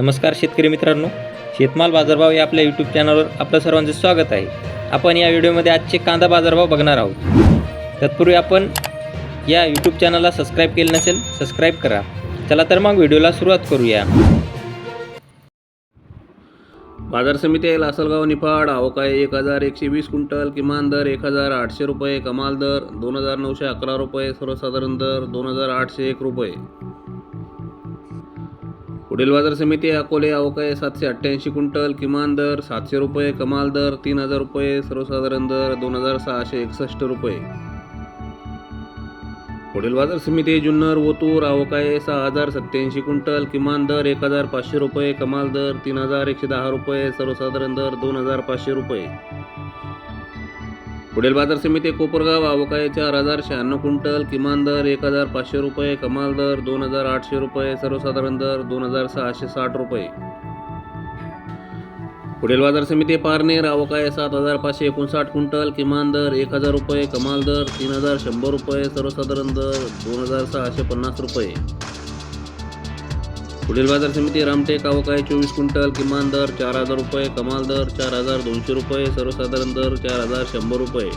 नमस्कार शेतकरी मित्रांनो शेतमाल बाजारभाव या आपल्या यूट्यूब चॅनलवर आपलं सर्वांचं स्वागत आहे. आपण या व्हिडिओमध्ये आजचे कांदा बाजारभाव बघणार आहोत. तत्पूर्वी आपण या यूट्यूब चॅनलला सबस्क्राईब केलं नसेल सबस्क्राईब करा. चला तर मग व्हिडिओला सुरुवात करूया. बाजार समिती आहे लासलगाव निफाड अवकाय एक हजार एकशे वीस क्विंटल किमान दर एक हजार आठशे रुपये कमाल दर दोन हजार नऊशे अकरा रुपये सर्वसाधारण दर दोन हजार आठशे एक रुपये. पुढील बाजार समिती अकोले अवकाय सातशे अठ्ठ्याऐंशी क्विंटल किमान दर सातशे रुपये कमाल दर तीन हजार रुपये सर्वसाधारण दर दोन हजार सहाशे एकसष्ट रुपये. पुढील बाजार समिती जुन्नर ओतूर अवकाय सहा हजार सत्याऐंशी क्विंटल किमान दर एक हजार पाचशे रुपये कमाल दर तीन हजार एकशे दहा रुपये सर्वसाधारण दर दोन हजार पाचशे रुपये. पुढील बाजार समिती कोपरगाव अवकाळीच्या चार हजार शहाण्णव क्विंटल किमान दर एक हजार पाचशे रुपये कमाल दर दोन हजार आठशे रुपये सर्वसाधारण दर दोन हजार सहाशे साठ रुपये. पुढील बाजार समिती पारनेर अवकाय सात हजार पाचशे एकोणसाठ क्विंटल किमान दर एक हजार रुपये कमाल दर तीन हजार शंभर रुपये सर्वसाधारण दर दोन हजार सहाशे पन्नास रुपये. पुढील बाजार समिती रामटेक आहे चोवीस क्विंटल किमान दर चार हजार रुपये कमाल दर चार हजार दोनशे रुपये सर्वसाधारण दर चार हजार शंभर रुपये.